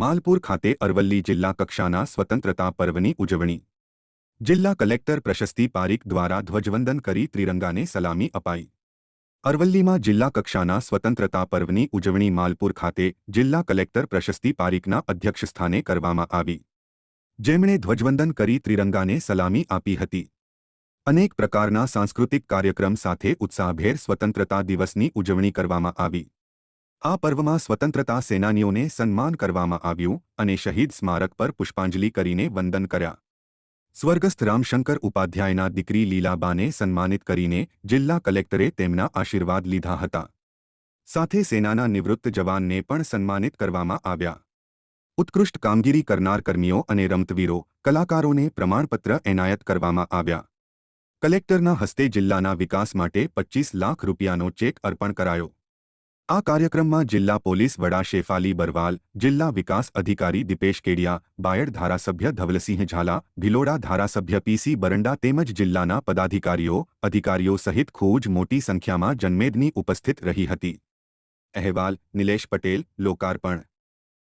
માલપુર ખાતે અરવલ્લી જિલ્લા કક્ષાના સ્વતંત્રતા પર્વની ઉજવણી. જિલ્લા કલેક્ટર પ્રશસ્તિ પારીખ દ્વારા ધ્વજવંદન કરી ત્રિરંગાને સલામી અપાઈ. અરવલ્લીમાં જિલ્લા કક્ષાના સ્વતંત્રતા પર્વની ઉજવણી માલપુર ખાતે જિલ્લા કલેક્ટર પ્રશસ્તિ પારીખના અધ્યક્ષસ્થાને કરવામાં આવી. જેમણે ધ્વજવંદન કરી ત્રિરંગાને સલામી આપી હતી. અનેક પ્રકારના સાંસ્કૃતિક કાર્યક્રમ સાથે ઉત્સાહભેર સ્વતંત્રતા દિવસની ઉજવણી કરવામાં આવી. આ પર્વમાં સ્વતંત્રતા સેનાનીઓને સન્માન કરવામાં આવ્યું અને શહીદ સ્મારક પર પુષ્પાંજલિ કરીને વંદન કર્યા. સ્વર્ગસ્થ રામશંકર ઉપાધ્યાયના દીકરી લીલાબાને સન્માનિત કરીને જિલ્લા કલેક્ટરે તેમના આશીર્વાદ લીધા હતા. સાથે સેનાના નિવૃત્ત જવાનને પણ સન્માનિત કરવામાં આવ્યા. ઉત્કૃષ્ટ કામગીરી કરનાર કર્મીઓ અને રમતવીરો, કલાકારોને પ્રમાણપત્ર એનાયત કરવામાં આવ્યા. કલેક્ટરના હસ્તે જિલ્લાના વિકાસ માટે પચ્ચીસ લાખ રૂપિયાનો ચેક અર્પણ કરાયો. આ કાર્યક્રમમાં જિલ્લા પોલીસ વડા શેફાલી બરવાલ, જિલ્લા વિકાસ અધિકારી દીપેશ કેડિયા, બાયડ ધારાસભ્ય ધવલસિંહ ઝાલા, ભિલોડા ધારાસભ્ય પીસી બરંડા તેમજ જિલ્લાના પદાધિકારીઓ, અધિકારીઓ સહિત ખૂબ મોટી સંખ્યામાં જનમેદની ઉપસ્થિત રહી હતી. અહેવાલ, નિલેશ પટેલ, લોકાર્પણ.